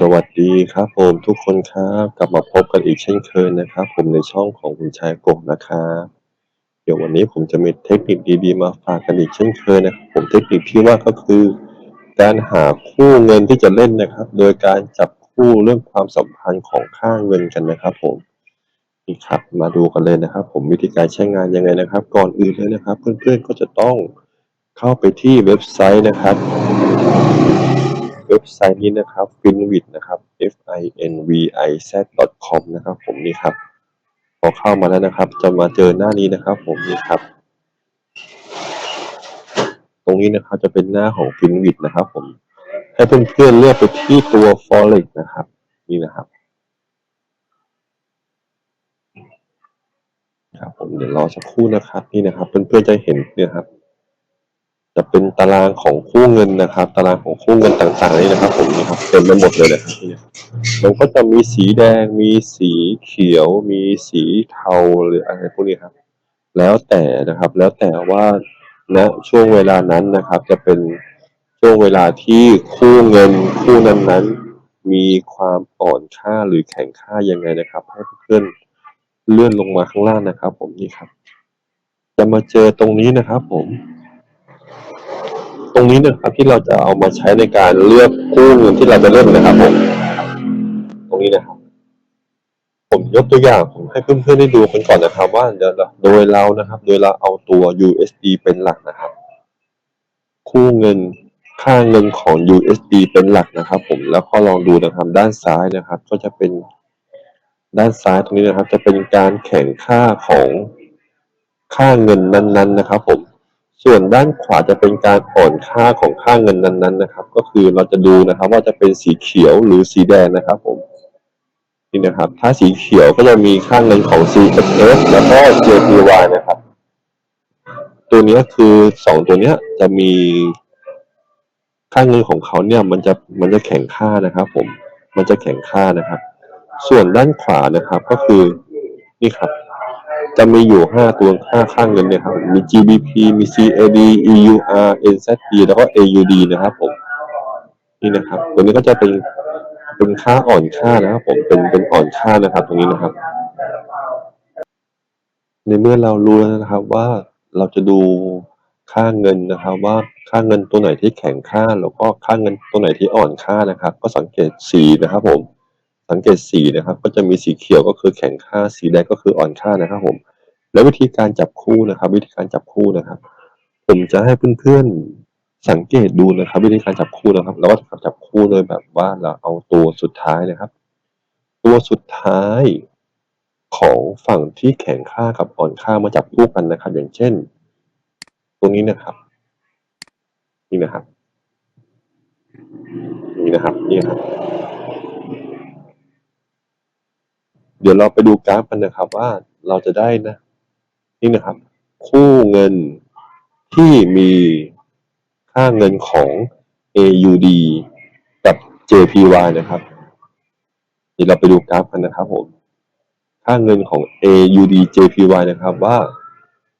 สวัสดีครับผมทุกคนครับกลับมาพบกันอีกเช่นเคยนะครับ ผมในช่องของคุณชายกบนะครับเดี๋ยววันนี้ผมจะมีเทคนิคดีๆมาฝากกันอีกเช่นเคยนะครับผมเทคนิคที่ว่าก็คือ การหาคู่เงินที่จะเล่นนะครับ โดยการจับคู่เรื่องความสัมพันธ์ของค่าเงินกันนะครับผมนี่ครับมาดูกันเลยนะครับ ผมวิธีการใช้งานยังไงนะครับ ก่อนอื่นเลยนะครับ เพื่อนๆก็จะต้องเข้าไปที่เว็บไซต์นะครับ เว็บไซต์นี้นะครับ finwit นะครับ f i n v i z com นะครับผมนี่ครับพอเข้ามาแล้วนะครับ จะมาเจอหน้านี้นะครับ ผมนี่ครับ ตรงนี้นะครับจะเป็นหน้าของ finwit นะครับผมให้เพื่อนๆเลือกไปที่ตัว forex นะครับ นี่นะครับครับผมเดี๋ยวรอสักครู่นะครับ นี่นะครับเพื่อนๆจะเห็นเนี่ยครับ จะเป็นตารางของคู่เงินนะครับ ตารางของคู่เงินต่างๆนี่นะครับ ผมนี่ครับเต็มไปหมดเลยนะครับนี่มันก็จะมีสีแดง มีสีเขียว มีสีเทาหรืออะไรพวกนี้ครับ แล้วแต่นะครับ แล้วแต่ว่าณช่วงเวลานั้นนะครับ จะเป็นช่วงเวลาที่คู่เงินคู่นั้นๆมีความอ่อนค่าหรือแข็งค่ายังไงนะครับ ให้เพื่อนเลื่อนลงมาข้างล่างนะครับ ผมนี่ครับ จะมาเจอตรงนี้นะครับ ผม ตรงนี้นะครับที่เราจะเอามาใช้ในการเลือกคู่เงินที่เราจะเล่นนะครับผมตรงนี้นะครับ ผมยกตัวอย่างผมให้เพื่อนๆได้ดูกันก่อนนะครับ ว่าโดยเรานะครับ โดยเราเอาตัว USD เป็นหลักนะครับ คู่เงินค่าเงินของ USD เป็นหลักนะครับ ผมแล้วก็ลองดูนะครับ ด้านซ้ายนะครับ ก็จะเป็นด้านซ้ายตรงนี้นะครับ จะเป็นการแข่งค่าของค่าเงินนั้น ๆ นะครับ ผม ส่วนด้านขวาจะเป็นการอ่อนค่าของค่าเงินนั้นๆนะครับ ก็คือเราจะดูนะครับ ว่าจะเป็นสีเขียวหรือสีแดงนะครับผมนี่นะครับ ถ้าสีเขียวก็จะมีค่าเงินของ CFS แล้วก็ JPY นะครับ ตัวนี้คือสองตัวเนี้ยจะมีค่าเงินของเขาเนี่ยมันจะมันจะแข่งค่านะครับ ผม มันจะแข่งค่านะครับ ส่วนด้านขวานะครับก็คือนี่ครับ จะมีอยู่ห้าตัวค่าค่าเงินเนี่ยครับ มี GBP มี CAD EUR NZD แล้วก็ AUD นะครับผม นี่นะครับ ตัวนี้ก็จะเป็นเป็นค่าอ่อนค่านะครับผม เป็นเป็นอ่อนค่านะครับ ตรงนี้นะครับ ในเมื่อเรารู้แล้วนะครับว่าเราจะดูค่าเงินนะครับว่าค่าเงินตัวไหนที่แข็งค่า แล้วก็ค่าเงินตัวไหนที่อ่อนค่านะครับ ก็สังเกตสีนะครับผม สังเกตสีนะครับ ก็จะมีสีเขียวก็คือแข็งค่า สีแดงก็คืออ่อนค่านะครับผม แล้ววิธีการจับคู่นะครับ วิธีการจับคู่นะครับ ผมจะให้เพื่อนๆสังเกตดูนะครับ วิธีการจับคู่นะครับแล้วก็จับคู่โดยแบบว่าเราเอาตัวสุดท้ายนะครับ ตัวสุดท้ายของฝั่งที่แข็งค่ากับอ่อนค่ามาจับคู่กันนะครับ อย่างเช่น ตรงนี้นะครับ นี่นะครับ นี่นะครับ นี่ครับ เดี๋ยวเราไปดูกราฟกันนะครับว่าเราจะได้นะ นี่นะครับ คู่เงินที่มีค่าเงินของ AUD กับ JPY นะครับเดี๋ยวเราไปดูกราฟกันนะครับผมค่าเงินของ AUD JPY นะครับว่า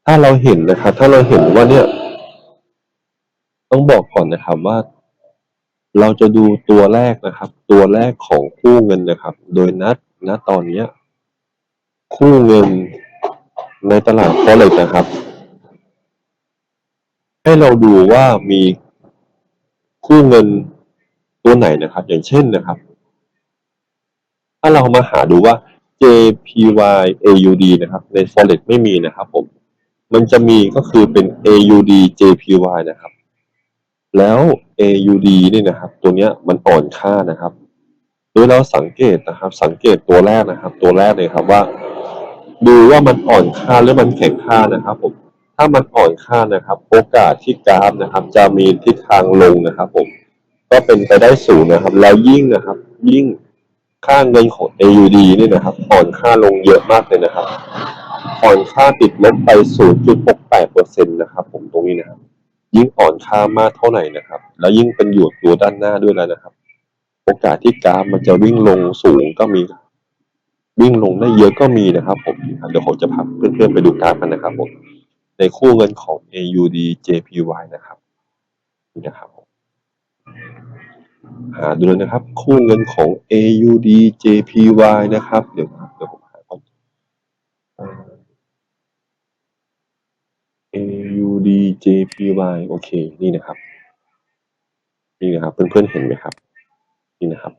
ถ้าเราเห็นนะครับ ถ้าเราเห็นว่าเนี่ย ต้องบอกก่อนนะครับว่า เราจะดูตัวแรกนะครับ ตัวแรกของคู่เงินนะครับ โดยนัด ณตอนนี้คู่เงินในตลาด forex นะครับ ให้เราดูว่ามีคู่เงินตัวไหนนะครับ อย่างเช่นนะครับ ถ้าเรามาหาดูว่า JPY AUD นะครับ ใน forex ไม่มีนะครับผม มันจะมีก็คือเป็น AUD JPY นะครับ แล้ว AUD นี่นะครับ ตัวเนี้ยมันอ่อนค่านะครับ โดยเราสังเกตนะครับ สังเกตตัวแรกนะครับ ตัวแรกเลยครับว่า ดูว่ามันอ่อนค่าหรือมันแข็งค่านะครับผมถ้ามันอ่อนค่านะครับ โอกาสที่กราฟนะครับ จะมีทิศทางลงนะครับ ผม ก็เป็นไปได้สูงนะครับ แล้วยิ่งนะครับ ยิ่งค่าเงินของ AUD นี่นะครับ อ่อนค่าลงเยอะมากเลยนะครับ อ่อนค่าติดลบไป 0.68%นะครับผมตรงนี้นะครับ ยิ่งอ่อนค่ามากเท่าไหร่นะครับ แล้วยิ่งเป็นอยู่ตัวด้านหน้าด้วยแล้วนะครับ โอกาสที่กราฟมันจะวิ่งลงสูงก็มี วิ่งลงได้เยอะก็มีนะครับผมเดี๋ยวผมจะพาเพื่อนๆไปดูกราฟกันนะครับผมในคู่เงินของ AUD JPY นะครับนี่นะครับหาดูเลยนะครับ คู่เงินของ AUD JPY นะครับ เดี๋ยวเดี๋ยวผมหาก่อน AUD JPY โอเค นี่นะครับ นี่นะครับ เพื่อนๆเห็นไหมครับ นี่นะครับ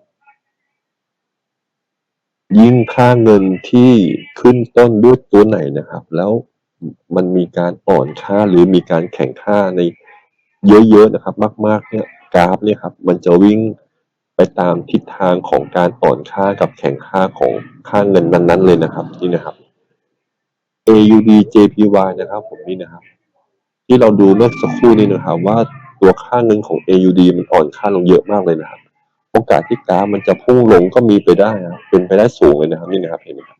ยิ่งค่าเงินที่ขึ้นต้นด้วยตัวไหนนะครับ แล้วมันมีการอ่อนค่าหรือมีการแข่งค่าในเยอะๆนะครับ มาก ๆ เนี่ยกราฟเนี่ยครับ มันจะวิ่งไปตามทิศทางของการอ่อนค่ากับแข่งค่าของค่าเงินนั้น ๆ เลยนะครับนี่นะครับ AUD JPY นะครับ ผมนี่นะครับ ที่เราดูเมื่อสักครู่นี้นะครับ ว่าตัวค่าเงินของ AUD มันอ่อนค่าลงเยอะมากเลยนะครับ โอกาสที่กราฟมันจะพุ่งลงก็มีไปได้นะครับเป็นไปได้สูงเลยนะครับนี่นะครับเห็นไหมครับ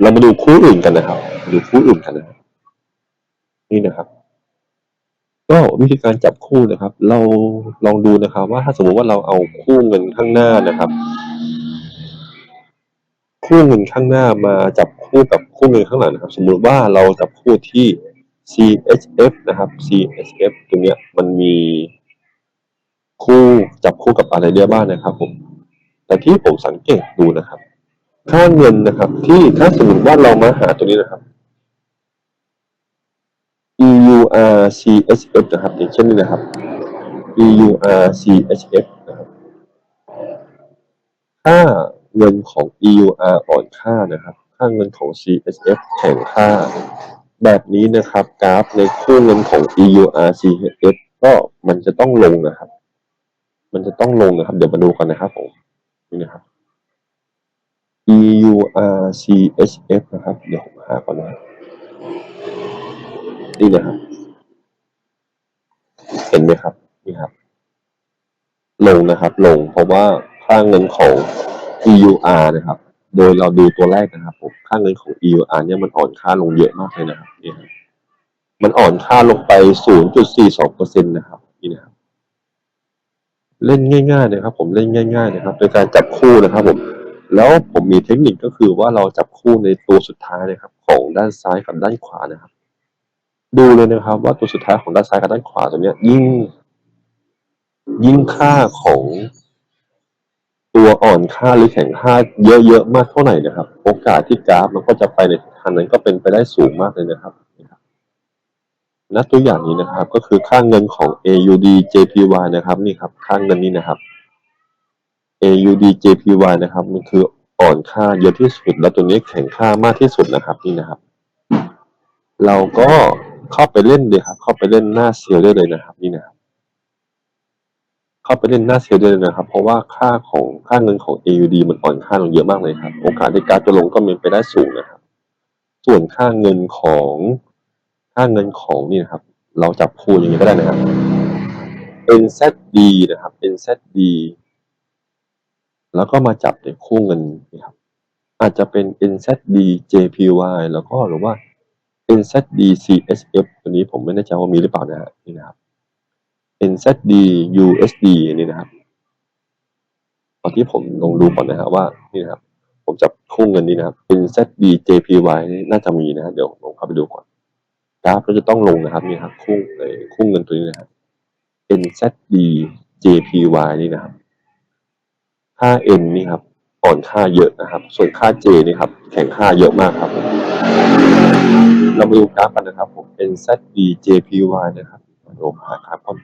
เรามาดูคู่อื่นกันนะครับดูคู่อื่นกันนะครับนี่นะครับ ก็วิธีการจับคู่นะครับ เราลองดูนะครับ ว่าถ้าสมมติว่าเราเอาคู่เงินข้างหน้านะครับ คู่เงินข้างหน้ามาจับคู่กับคู่เงินข้างหลังนะครับ สมมุติว่าเราจับคู่ที่ CHF นะครับ CHF ตรงเนี้ยมันมี คู่จับคู่กับอะไรได้บ้างนะครับ ผม แต่ที่ผมสังเกตดูนะครับ ค่าเงินนะครับ ที่ถ้าสมมติว่าเรามาหาตัวนี้นะครับ EUR CHF นะครับอย่างเช่นนี้นะครับ EUR CHF นะครับค่าเงินของ EUR อ่อนค่านะครับ ค่าเงินของ CHF แข็งค่า แบบนี้นะครับ กราฟในคู่เงินของ EUR CHF ก็มันจะต้องลงนะครับ มันจะต้องลงนะครับ เดี๋ยวมาดูกันนะครับผมนี่นะครับ EUR CHF นะครับ เดี๋ยวผมหาก่อนนะนี่นะครับ เห็นไหมครับนี่ครับ ลงนะครับ ลงเพราะว่าค่าเงินของ EUR นะครับ โดยเราดูตัวแรกนะครับผมค่าเงินของ EUR เนี่ยมันอ่อนค่าลงเยอะมากเลยนะครับนี่มันอ่อนค่าลงไป 0.42%นะครับ นี่นะครับ เล่นง่ายๆนะครับ ผมเล่นง่ายๆนะครับโดยการจับคู่นะครับผมแล้วผมมีเทคนิคก็คือว่าเราจับคู่ในตัวสุดท้ายนะครับ ของด้านซ้ายกับด้านขวานะครับ ดูเลยนะครับ ว่าตัวสุดท้ายของด้านซ้ายกับด้านขวาตัวเนี้ย ยิ่ง ยิ่งค่าของตัวอ่อนค่าหรือแข็งค่าเยอะๆมากเท่าไหร่นะครับ โอกาสที่กราฟมันก็จะไปในทิศทางนั้นก็เป็นไปได้สูงมากเลยนะครับ ณตัวอย่างนี้นะครับ ก็คือค่าเงินของ AUD JPY นะครับนี่ครับค่าเงินนี้นะครับ AUD JPY นะครับ มันคืออ่อนค่าเยอะที่สุด แล้วตัวนี้แข็งค่ามากที่สุดนะครับนี่นะครับ เราก็เข้าไปเล่นเลยครับ เข้าไปเล่นหน้าเซียลได้เลยนะครับ นี่นะครับ เข้าไปเล่นหน้าเซลล์ได้เลยนะครับ เพราะว่าค่าของค่าเงินของ AUD มันอ่อนค่าลงเยอะมากเลยครับ โอกาสที่การจะลงก็มีไปได้สูงนะครับ ส่วนค่าเงินของ ค่าเงินของนี่นะครับ เราจับคู่อย่างนี้ก็ได้นะครับ NZD นะครับ NZD แล้วก็มาจับในคู่เงินนี่ครับ อาจจะเป็น NZD JPY แล้วก็หรือว่า NZD CSF ตัวนี้ผมไม่แน่ใจว่ามีหรือเปล่านะฮะนี่นะครับ NZD USD นี่นะครับตอนที่ผมลองดูก่อนนะครับว่านี่นะครับ ผมจับคู่เงินนี้นะครับ NZD JPY น่าจะมีนะครับเดี๋ยวผมเข้าไปดูก่อน กราฟก็จะต้องลงนะครับนี่ครับคู่ในคู่เงินตัวนี้นะครับ NZD JPY นี่นะครับ ค่า N นี่ครับอ่อนค่าเยอะนะครับ ส่วนค่า J นี่ครับ แข็งค่าเยอะมากครับ เรามาดูกราฟกันนะครับผม NZD JPY นะครับลงหาครับผม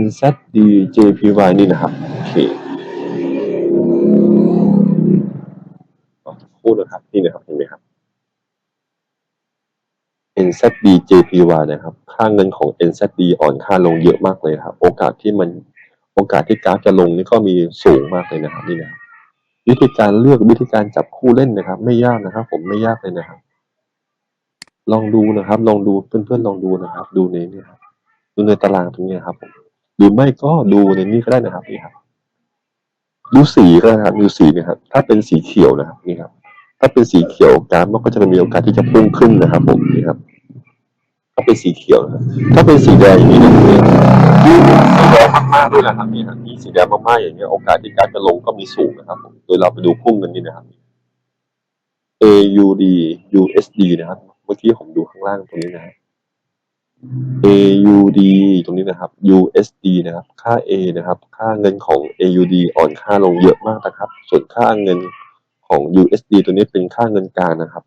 NZD JPY นี่นะครับโอเคพูดนะครับนี่นะครับเห็นไหมครับ NZD JPY นะครับ ค่าเงินของ NZD อ่อนค่าลงเยอะมากเลยครับ โอกาสที่มันโอกาสที่กราฟจะลงนี่ก็มีสูงมากเลยนะครับนี่นะครับวิธีการเลือกวิธีการจับคู่เล่นนะครับ ไม่ยากนะครับ ผมไม่ยากเลยนะครับ ลองดูนะครับ ลองดูเพื่อนๆลองดูนะครับ ดูในนี่ครับดูในตารางตรงนี้ครับผมหรือไม่ก็ดูในนี้ก็ได้นะครับนี่ครับดูสีก็ได้ครับดูสีนะครับ ถ้าเป็นสีเขียวนะครับนี่ครับ ถ้าเป็นสีเขียวกราฟมันก็จะมีโอกาสที่จะพุ่งขึ้นนะครับ ผมนี่ครับ ถ้าเป็นสีเขียวนะถ้าเป็นสีแดงอย่างนี้นะครับยิ่งสีแดงมากๆด้วยนะครับนี่ครับยิ่งสีแดงมากๆอย่างเงี้ยโอกาสที่การจะลงก็มีสูงนะครับ ผมโดยเราไปดูพุ่งกันนี่นะครับ AUD USD นะครับ เมื่อกี้ผมดูข้างล่างตรงนี้นะ AUD ตรงนี้นะครับ USD นะครับ ค่า A นะครับ ค่าเงินของ AUD อ่อนค่าลงเยอะมากนะครับ ส่วนค่าเงิน ของ USD ตัวนี้เป็นค่าเงินกลางนะครับ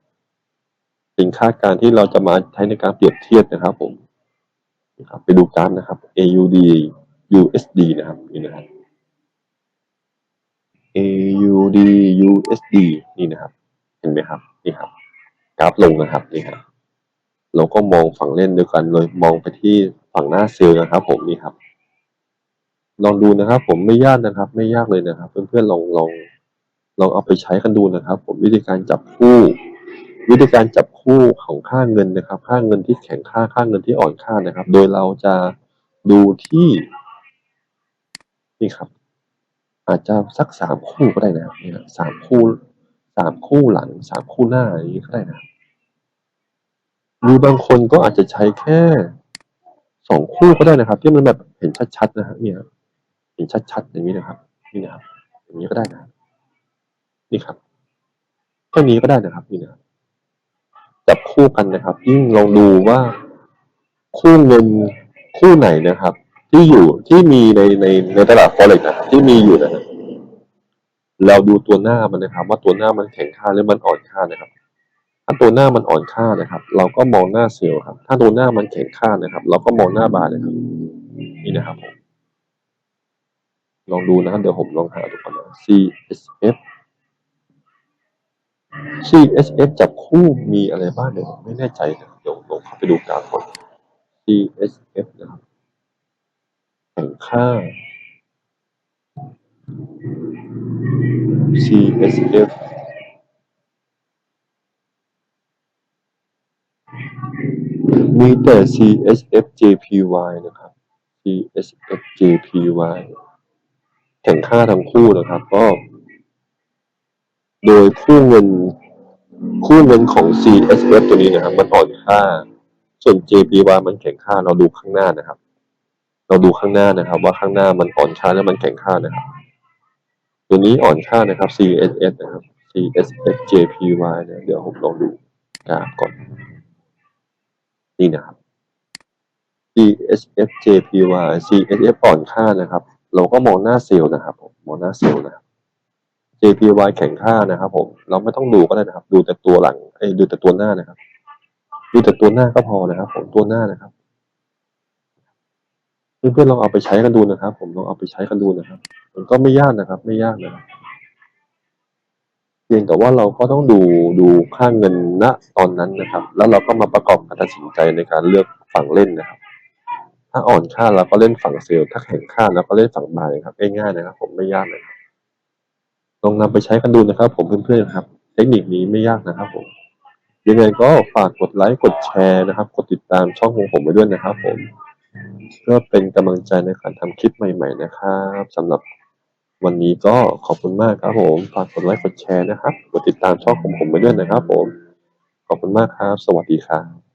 เป็นค่ากลางที่เราจะมาใช้ในการเปรียบเทียบนะครับ ผมนะครับไปดูกราฟนะครับ AUD USD นะครับนี่นะครับ AUD USD นี่นะครับ เห็นไหมครับนี่ครับ กราฟลงนะครับนี่ครับเราก็มองฝั่งเล่นเดียวกันเลยมองไปที่ฝั่งหน้าเซลล์นะครับ ผมนี่ครับลองดูนะครับ ผมไม่ยากนะครับ ไม่ยากเลยนะครับ เพื่อนๆลองลอง ลองเอาไปใช้กันดูนะครับ ผมวิธีการจับคู่ วิธีการจับคู่ของค่าเงินนะครับ ค่าเงินที่แข็งค่าค่าเงินที่อ่อนค่านะครับ โดยเราจะดูที่นี่ครับ อาจจะสักสามคู่ก็ได้นะเนี่ยสามคู่สามคู่หลังสามคู่หน้าอย่างนี้ก็ได้นะครับมีบางคนก็อาจจะใช้แค่สองคู่ก็ได้นะครับ ที่มันแบบเห็นชัดๆนะฮะเนี่ยเห็นชัดๆอย่างนี้นะครับ นี่นะครับอย่างนี้ก็ได้นะครับ นี่ครับแค่นี้ก็ได้นะครับนี่นะจับคู่กันนะครับ ยิ่งลองดูว่าคู่เงินคู่ไหนนะครับ ที่อยู่ที่มีในในในตลาด forex นะที่มีอยู่นะครับเราดูตัวหน้ามันนะครับ ว่าตัวหน้ามันแข็งค่าหรือมันอ่อนค่านะครับ ถ้าตัวหน้ามันอ่อนค่านะครับ เราก็มองหน้าเซลล์ครับ ถ้าตัวหน้ามันแข็งค่านะครับ เราก็มองหน้าบาร์เลยครับ นี่นะครับผมลองดูนะครับเดี๋ยวผมลองหาดูก่อนนะ CSF CSF จับคู่มีอะไรบ้างเดี๋ยผมไม่แน่ใจนะเดี๋ยวลองเข้าไปดูกราฟก่อน CSF นะครับแข็งค่า CSF มีแต่ CSF JPY นะครับ CSF JPY แข่งค่าทั้งคู่นะครับ ก็ โดยคู่เงินคู่เงินของ CSF ตัวนี้นะครับ มันอ่อนค่า ส่วน JPY มันแข็งค่า เราดูข้างหน้านะครับ เราดูข้างหน้านะครับ ว่าข้างหน้ามันอ่อนค่าแล้วมันแข็งค่านะครับ ตัวนี้อ่อนค่านะครับ CSF นะครับ CSF JPY นะเดี๋ยวผมลองดูกราฟก่อน นี่นะครับ CSF JPY CSF อ่อนค่านะครับ เราก็มองหน้าเซลล์นะครับผมมองหน้าเซลล์นะครับ JPY แข็งค่านะครับ ผม เราไม่ต้องดูก็ได้นะครับ ดูแต่ตัวหลังเอ้ดูแต่ตัวหน้านะครับ ดูแต่ตัวหน้าก็พอนะครับ ผมตัวหน้านะครับเพื่อนๆลองเอาไปใช้กันดูนะครับ ผมลองเอาไปใช้กันดูนะครับ มันก็ไม่ยากนะครับ ไม่ยากนะครับเพียงแต่ว่าเราก็ต้องดูดูค่าเงินณตอนนั้นนะครับ แล้วเราก็มาประกอบการตัดสินใจในการเลือกฝั่งเล่นนะครับ ถ้าอ่อนค่าเราก็เล่นฝั่งเซลล์ถ้าแข็งค่าเราก็เล่นฝั่งบายครับง่ายๆนะครับ ผมไม่ยากเลยครับ ลองนำไปใช้กันดูนะครับ ผมเพื่อนๆครับ เทคนิคนี้ไม่ยากนะครับผมยังไงก็ฝากกดไลค์กดแชร์นะครับ กดติดตามช่องของผมไปด้วยนะครับ ผมเพื่อเป็นกำลังใจในการทำคลิปใหม่ ๆ นะครับสำหรับวันนี้ก็ขอบคุณมากครับผมฝากกดไลค์กดแชร์นะครับ กดติดตามช่องของผมไปด้วยนะครับ ผม ขอบคุณมากครับ สวัสดีครับ